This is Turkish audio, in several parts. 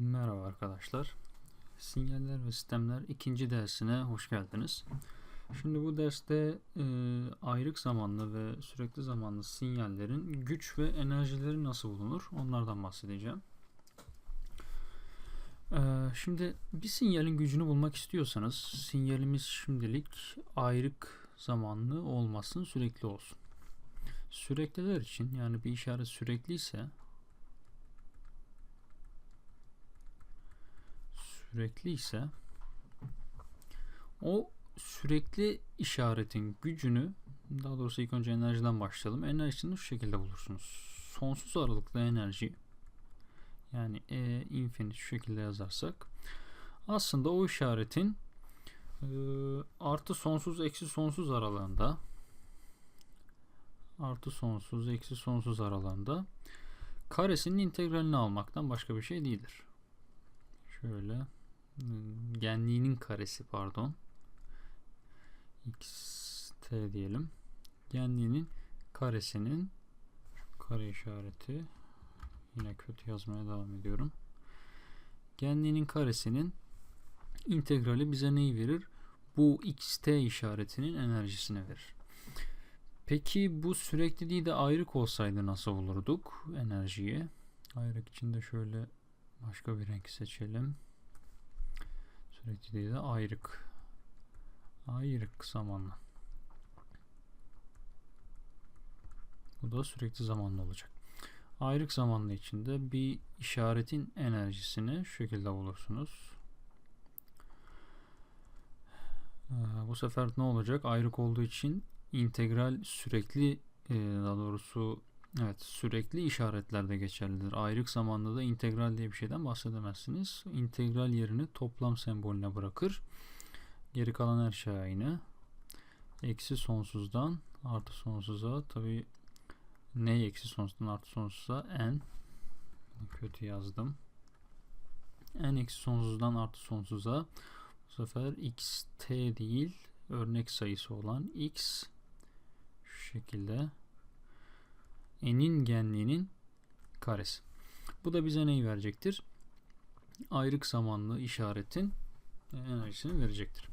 Merhaba arkadaşlar. Sinyaller ve sistemler ikinci dersine hoş geldiniz. Şimdi bu derste e, ayrık zamanlı ve sürekli zamanlı sinyallerin güç ve enerjileri nasıl bulunur onlardan bahsedeceğim. E, şimdi bir sinyalin gücünü bulmak istiyorsanız sinyalimiz şimdilik ayrık zamanlı olmasın sürekli olsun. Sürekliler için yani bir işaret sürekli ise sürekli ise o sürekli işaretin gücünü daha doğrusu ilk önce enerjiden başlayalım. Enerjisini şu şekilde bulursunuz. Sonsuz aralıklı enerji yani E infinite şu şekilde yazarsak aslında o işaretin e, artı sonsuz eksi sonsuz aralığında artı sonsuz eksi sonsuz aralığında karesinin integralini almaktan başka bir şey değildir. Şöyle genliğinin karesi pardon. X t diyelim. Genliğinin karesinin kare işareti. Yine kötü yazmaya devam ediyorum. Genliğinin karesinin integrali bize neyi verir? Bu xt işaretinin enerjisini verir. Peki bu sürekliliği de ayrık olsaydı nasıl bulurduk? Enerjiyi. Ayrık içinde şöyle başka bir renk seçelim Sürekli değil de ayrık. Ayrık zamanla. Bu da sürekli zamanlı olacak. Ayrık zamanlı içinde bir işaretin enerjisini şu şekilde bulursunuz. Ee, bu sefer ne olacak? Ayrık olduğu için integral sürekli e, daha doğrusu Evet, sürekli işaretler de geçerlidir. Ayrık zamanda da integral diye bir şeyden bahsedemezsiniz. İntegral yerini toplam sembolüne bırakır. Geri kalan her şey aynı. Eksi sonsuzdan artı sonsuza tabi ne eksi sonsuzdan artı sonsuza n kötü yazdım. n eksi sonsuzdan artı sonsuza bu sefer x t değil örnek sayısı olan x şu şekilde n'in genliğinin karesi. Bu da bize neyi verecektir? Ayrık zamanlı işaretin enerjisini verecektir.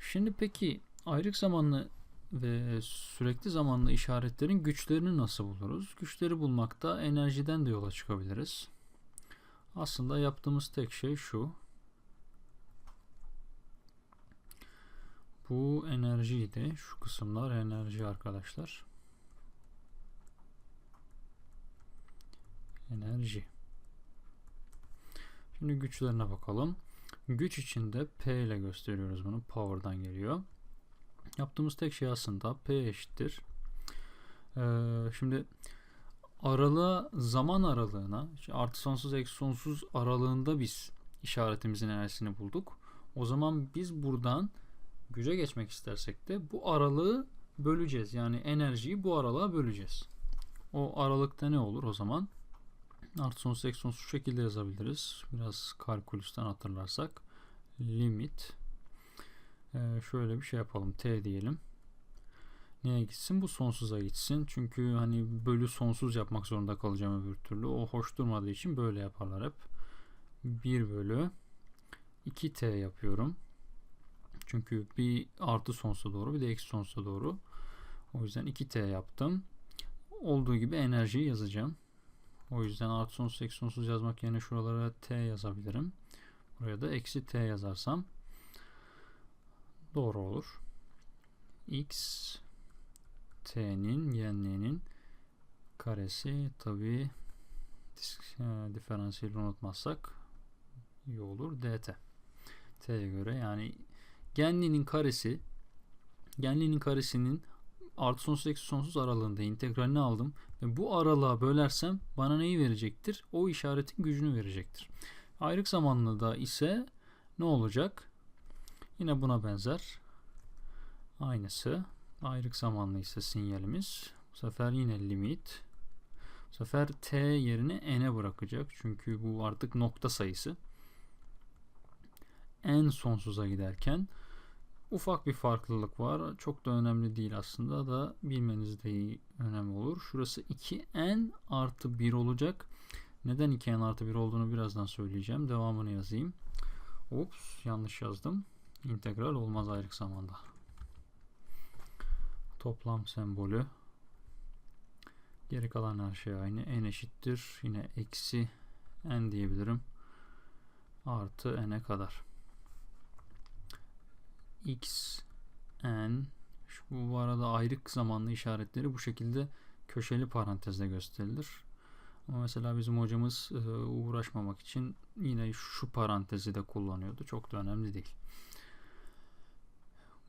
Şimdi peki ayrık zamanlı ve sürekli zamanlı işaretlerin güçlerini nasıl buluruz? Güçleri bulmakta enerjiden de yola çıkabiliriz. Aslında yaptığımız tek şey şu. Bu enerjiydi. Şu kısımlar enerji arkadaşlar. Enerji. Şimdi güçlerine bakalım. Güç içinde P ile gösteriyoruz bunu. Power'dan geliyor. Yaptığımız tek şey aslında P eşittir. Ee, şimdi aralığa zaman aralığına artı sonsuz eksi sonsuz aralığında biz işaretimizin enerjisini bulduk. O zaman biz buradan güce geçmek istersek de bu aralığı böleceğiz. Yani enerjiyi bu aralığa böleceğiz. O aralıkta ne olur o zaman? Artı sonsuz eksi sonsuz şu şekilde yazabiliriz. Biraz kalkülüsten hatırlarsak. Limit. Ee, şöyle bir şey yapalım. T diyelim. Neye gitsin? Bu sonsuza gitsin. Çünkü hani bölü sonsuz yapmak zorunda kalacağım öbür türlü. O hoş durmadığı için böyle yaparlar hep. 1 bölü 2t yapıyorum. Çünkü bir artı sonsuza doğru bir de eksi sonsuza doğru. O yüzden 2t yaptım. Olduğu gibi enerjiyi yazacağım. O yüzden artı sonsuz eksi sonsuz yazmak yerine şuralara t yazabilirim. Buraya da eksi t yazarsam doğru olur. x t'nin yenliğinin karesi tabi e, diferansiyeli unutmazsak iyi olur dt. t'ye göre yani genliğinin karesi genliğinin karesinin artı sonsuz eksi sonsuz aralığında integralini aldım. Ve bu aralığa bölersem bana neyi verecektir? O işaretin gücünü verecektir. Ayrık zamanlı da ise ne olacak? Yine buna benzer. Aynısı. Ayrık zamanlı ise sinyalimiz. Bu sefer yine limit. Bu sefer t yerine n'e bırakacak. Çünkü bu artık nokta sayısı. n sonsuza giderken Ufak bir farklılık var. Çok da önemli değil aslında da bilmeniz de iyi önemli olur. Şurası 2n artı 1 olacak. Neden 2n artı 1 olduğunu birazdan söyleyeceğim. Devamını yazayım. Ups yanlış yazdım. İntegral olmaz ayrık zamanda. Toplam sembolü. Geri kalan her şey aynı. n eşittir. Yine eksi n diyebilirim. Artı n'e kadar. X n şu, bu arada ayrık zamanlı işaretleri bu şekilde köşeli parantezle gösterilir. Ama mesela bizim hocamız e, uğraşmamak için yine şu parantezi de kullanıyordu. Çok da önemli değil.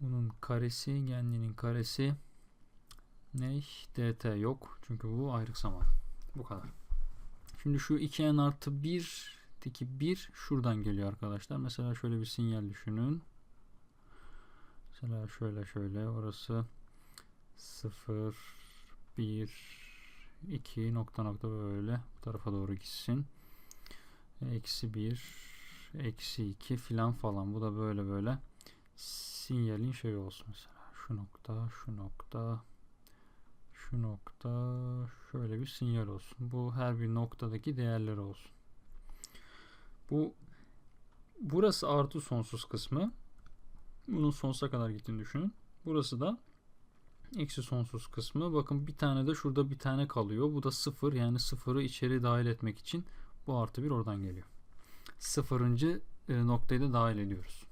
Bunun karesi, genliğinin karesi ne? dt yok. Çünkü bu ayrık zaman. Bu kadar. Şimdi şu 2n artı 1 deki 1 şuradan geliyor arkadaşlar. Mesela şöyle bir sinyal düşünün. Mesela şöyle şöyle orası 0 1 2 nokta nokta böyle bu tarafa doğru gitsin. Eksi 1 eksi 2 filan falan. Bu da böyle böyle sinyalin şey olsun mesela. Şu nokta, şu nokta, şu nokta şöyle bir sinyal olsun. Bu her bir noktadaki değerleri olsun. Bu burası artı sonsuz kısmı. Bunun sonsuza kadar gittiğini düşünün. Burası da eksi sonsuz kısmı. Bakın bir tane de şurada bir tane kalıyor. Bu da sıfır. Yani sıfırı içeri dahil etmek için bu artı bir oradan geliyor. Sıfırıncı e, noktayı da dahil ediyoruz.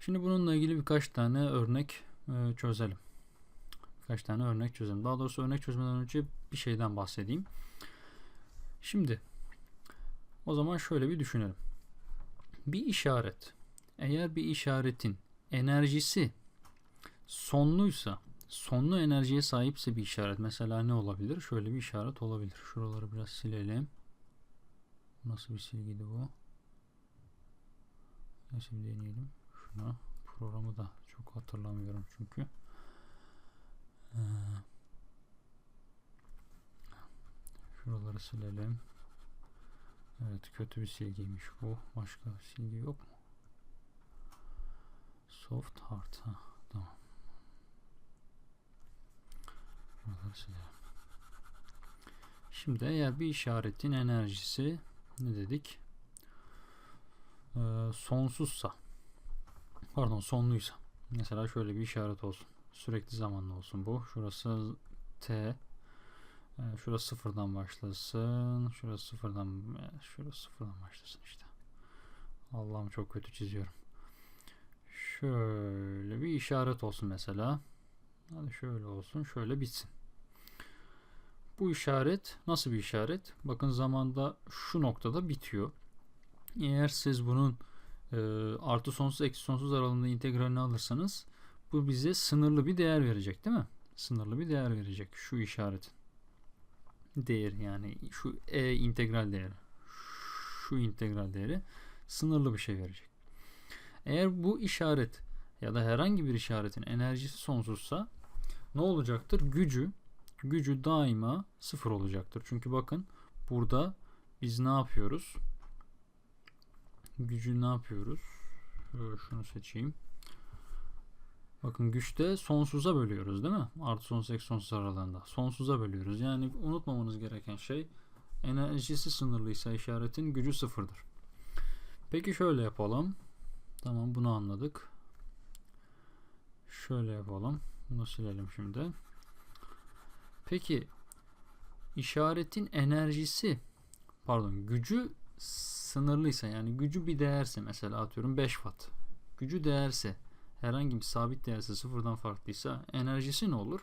Şimdi bununla ilgili birkaç tane örnek e, çözelim. Birkaç tane örnek çözelim. Daha doğrusu örnek çözmeden önce bir şeyden bahsedeyim. Şimdi o zaman şöyle bir düşünelim. Bir işaret eğer bir işaretin enerjisi sonluysa, sonlu enerjiye sahipse bir işaret mesela ne olabilir? Şöyle bir işaret olabilir. Şuraları biraz silelim. Nasıl bir silgiydi bu? Nasıl bir deneyelim. Şuna programı da çok hatırlamıyorum çünkü. Ee, şuraları silelim. Evet kötü bir silgiymiş bu. Başka silgi yok mu? Soft hard. Ha, tamam. Şimdi eğer bir işaretin enerjisi ne dedik? Ee, sonsuzsa pardon sonluysa mesela şöyle bir işaret olsun. Sürekli zamanlı olsun bu. Şurası T ee, şurası sıfırdan başlasın. Şurası sıfırdan şurası sıfırdan başlasın işte. Allah'ım çok kötü çiziyorum. Şöyle bir işaret olsun mesela. Hadi şöyle olsun. Şöyle bitsin. Bu işaret nasıl bir işaret? Bakın zamanda şu noktada bitiyor. Eğer siz bunun e, artı sonsuz eksi sonsuz aralığında integralini alırsanız bu bize sınırlı bir değer verecek değil mi? Sınırlı bir değer verecek şu işaretin. Değer yani şu e integral değeri. Şu integral değeri sınırlı bir şey verecek. Eğer bu işaret ya da herhangi bir işaretin enerjisi sonsuzsa ne olacaktır? Gücü gücü daima sıfır olacaktır. Çünkü bakın burada biz ne yapıyoruz? Gücü ne yapıyoruz? Şunu seçeyim. Bakın güçte sonsuza bölüyoruz değil mi? Artı sonsuz eksi sonsuz aralığında. Sonsuza bölüyoruz. Yani unutmamanız gereken şey enerjisi sınırlıysa işaretin gücü sıfırdır. Peki şöyle yapalım. Tamam bunu anladık. Şöyle yapalım. Bunu silelim şimdi. Peki işaretin enerjisi pardon gücü sınırlıysa yani gücü bir değerse mesela atıyorum 5 watt. Gücü değerse herhangi bir sabit değerse sıfırdan farklıysa enerjisi ne olur?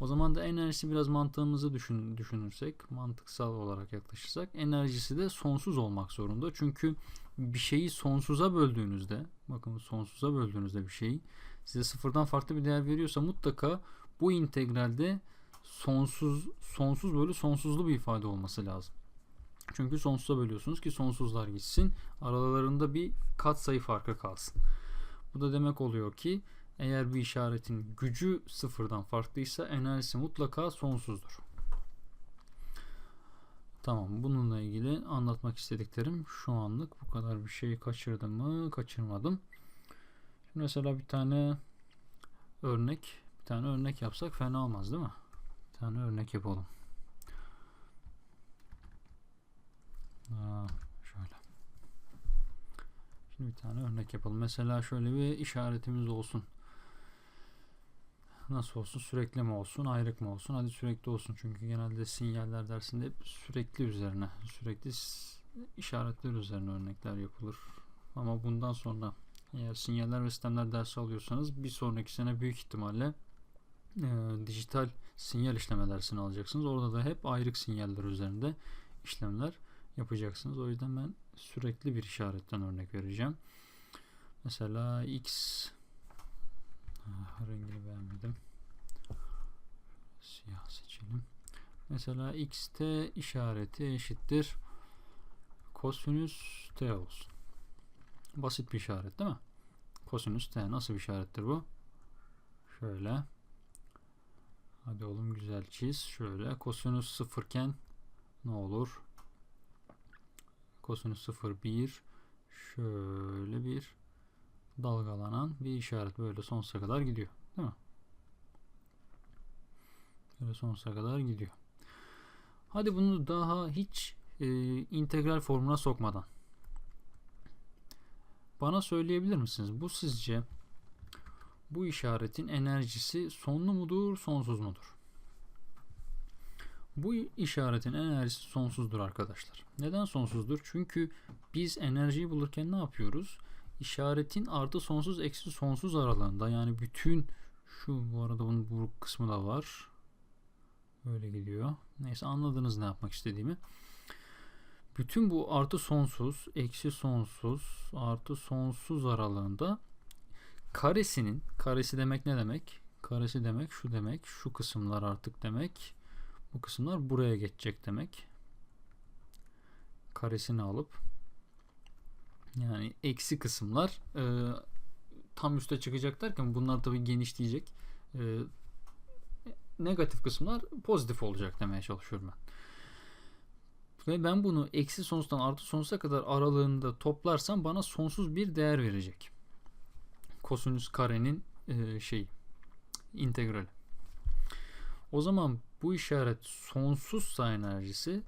O zaman da enerjisi biraz mantığımızı düşün, düşünürsek, mantıksal olarak yaklaşırsak enerjisi de sonsuz olmak zorunda. Çünkü bir şeyi sonsuza böldüğünüzde, bakın sonsuza böldüğünüzde bir şeyi size sıfırdan farklı bir değer veriyorsa mutlaka bu integralde sonsuz sonsuz böyle sonsuzlu bir ifade olması lazım. Çünkü sonsuza bölüyorsunuz ki sonsuzlar gitsin. Aralarında bir kat sayı farkı kalsın. Bu da demek oluyor ki eğer bir işaretin gücü sıfırdan farklıysa enerjisi mutlaka sonsuzdur. Tamam bununla ilgili anlatmak istediklerim şu anlık bu kadar bir şey kaçırdım mı kaçırmadım. Şimdi mesela bir tane örnek bir tane örnek yapsak fena olmaz değil mi? Bir tane örnek yapalım. Aa, şöyle. Şimdi bir tane örnek yapalım. Mesela şöyle bir işaretimiz olsun. Nasıl olsun? Sürekli mi olsun? Ayrık mı olsun? Hadi sürekli olsun. Çünkü genelde sinyaller dersinde hep sürekli üzerine, sürekli işaretler üzerine örnekler yapılır. Ama bundan sonra eğer sinyaller ve sistemler dersi alıyorsanız bir sonraki sene büyük ihtimalle e, dijital sinyal işleme dersini alacaksınız. Orada da hep ayrık sinyaller üzerinde işlemler yapacaksınız. O yüzden ben sürekli bir işaretten örnek vereceğim. Mesela x rengini beğenmedim. Siyah seçelim. Mesela xt işareti eşittir kosinüs t olsun. Basit bir işaret değil mi? Kosinüs t nasıl bir işarettir bu? Şöyle. Hadi oğlum güzel çiz. Şöyle kosinüs sıfırken ne olur? Kosinüs 0 1 şöyle bir dalgalanan bir işaret böyle sonsuza kadar gidiyor. Değil mi? Böyle sonsuza kadar gidiyor. Hadi bunu daha hiç e, integral formuna sokmadan bana söyleyebilir misiniz? Bu sizce bu işaretin enerjisi sonlu mudur, sonsuz mudur? Bu işaretin enerjisi sonsuzdur arkadaşlar. Neden sonsuzdur? Çünkü biz enerjiyi bulurken ne yapıyoruz? İşaretin artı sonsuz eksi sonsuz aralığında yani bütün şu bu arada bunun bu kısmı da var. Böyle gidiyor. Neyse anladınız ne yapmak istediğimi. Bütün bu artı sonsuz, eksi sonsuz, artı sonsuz aralığında karesinin, karesi demek ne demek? Karesi demek şu demek, şu kısımlar artık demek. Bu kısımlar buraya geçecek demek. Karesini alıp yani eksi kısımlar e, tam üste çıkacak derken bunlar tabii genişleyecek. E, negatif kısımlar pozitif olacak demeye çalışıyorum ben. Ve ben bunu eksi sonsuzdan artı sonsuza kadar aralığında toplarsam bana sonsuz bir değer verecek. Kosinüs karenin e, şey integrali. O zaman bu işaret sonsuzsa enerjisi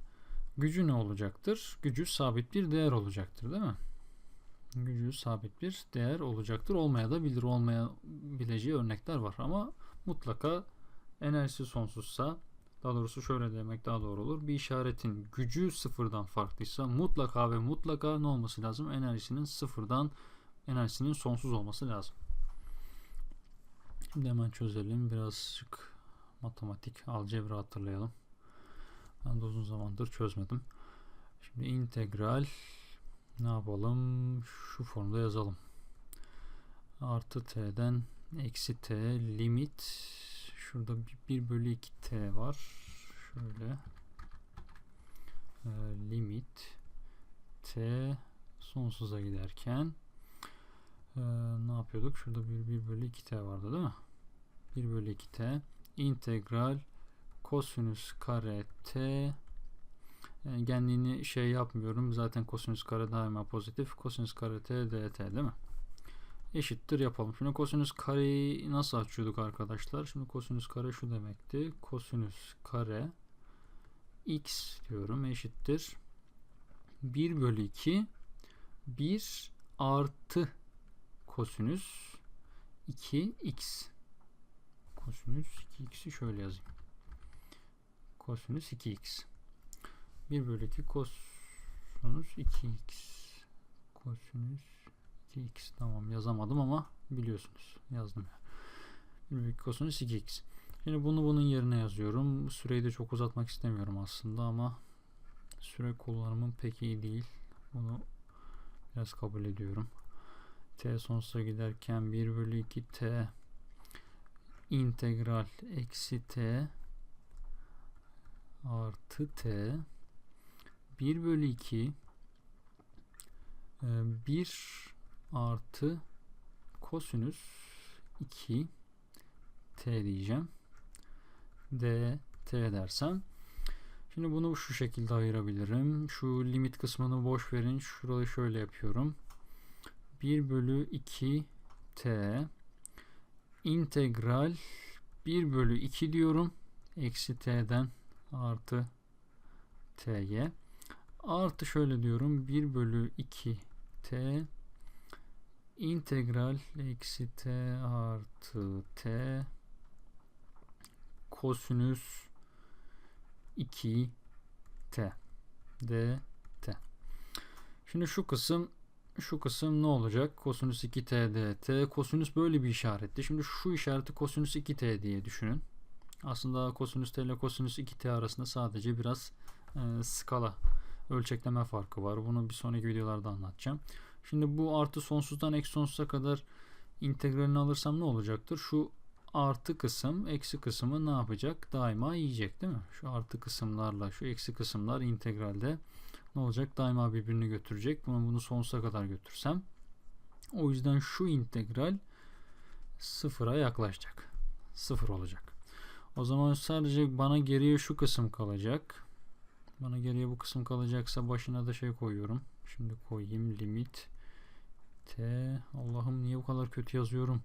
gücü ne olacaktır? Gücü sabit bir değer olacaktır değil mi? Gücü sabit bir değer olacaktır. Olmaya da bilir. Olmayabileceği örnekler var ama mutlaka enerjisi sonsuzsa daha doğrusu şöyle demek daha doğru olur. Bir işaretin gücü sıfırdan farklıysa mutlaka ve mutlaka ne olması lazım? Enerjisinin sıfırdan enerjisinin sonsuz olması lazım. Şimdi hemen çözelim. Birazcık matematik, algebra hatırlayalım. Ben de uzun zamandır çözmedim. Şimdi integral ne yapalım? Şu formda yazalım. Artı t'den eksi t limit şurada 1 bölü 2 t var. Şöyle e, limit t sonsuza giderken e, ne yapıyorduk? Şurada 1, 1 bölü 2 t vardı değil mi? 1 bölü 2 t integral kosinüs kare t yani genliğini şey yapmıyorum. Zaten kosinüs kare daima pozitif. Kosinüs kare t dt değil mi? Eşittir yapalım. Şimdi kosinüs kareyi nasıl açıyorduk arkadaşlar? Şimdi kosinüs kare şu demekti. Kosinüs kare x diyorum eşittir. 1 bölü 2 1 artı kosinüs 2x kosinüs 2x'i şöyle yazayım. Kosinüs 2x 1 bölü 2 kosinüs 2x kosinüs 2x tamam yazamadım ama biliyorsunuz yazdım ya. 1 bölü 2 kosinüs 2x şimdi bunu bunun yerine yazıyorum. Süreyi de çok uzatmak istemiyorum aslında ama süre kullanımım pek iyi değil. Bunu biraz kabul ediyorum. t sonsuza giderken 1 bölü 2 t integral eksi t artı t 1 bölü 2 1 artı kosinüs 2 t diyeceğim. d t dersem şimdi bunu şu şekilde ayırabilirim. Şu limit kısmını boş verin. Şurayı şöyle yapıyorum. 1 bölü 2 t integral 1 bölü 2 diyorum. Eksi t'den artı t'ye artı şöyle diyorum 1 bölü 2 t integral eksi t artı t kosinüs 2 t dt. Şimdi şu kısım şu kısım ne olacak? Kosinüs 2t dt. Kosinüs böyle bir işaretti. Şimdi şu işareti kosinüs 2t diye düşünün. Aslında kosinüs t ile kosinüs 2t arasında sadece biraz e, skala ölçekleme farkı var. Bunu bir sonraki videolarda anlatacağım. Şimdi bu artı sonsuzdan eksi sonsuza kadar integralini alırsam ne olacaktır? Şu artı kısım eksi kısmı ne yapacak? Daima yiyecek değil mi? Şu artı kısımlarla şu eksi kısımlar integralde ne olacak? Daima birbirini götürecek. Bunu bunu sonsuza kadar götürsem o yüzden şu integral sıfıra yaklaşacak. Sıfır olacak. O zaman sadece bana geriye şu kısım kalacak. Bana geriye bu kısım kalacaksa başına da şey koyuyorum. Şimdi koyayım limit t Allah'ım niye bu kadar kötü yazıyorum?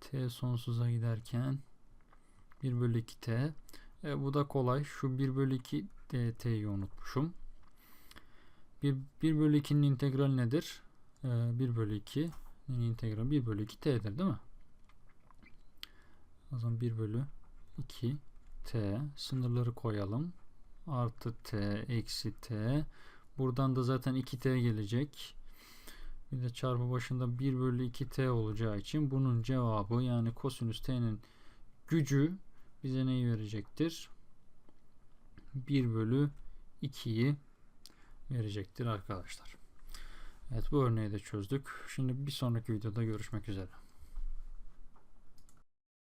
t sonsuza giderken 1 bölü 2 t e, bu da kolay. Şu 1 bölü 2 dt'yi unutmuşum. 1, 1 bölü 2'nin integral nedir? E, 1 bölü 2'nin integral 1 bölü 2 t'dir değil mi? O zaman 1 bölü 2 t sınırları koyalım. Artı t eksi t. Buradan da zaten 2t gelecek. Bir de çarpı başında 1 bölü 2t olacağı için bunun cevabı yani kosinüs t'nin gücü bize neyi verecektir? 1 bölü 2'yi verecektir arkadaşlar. Evet bu örneği de çözdük. Şimdi bir sonraki videoda görüşmek üzere.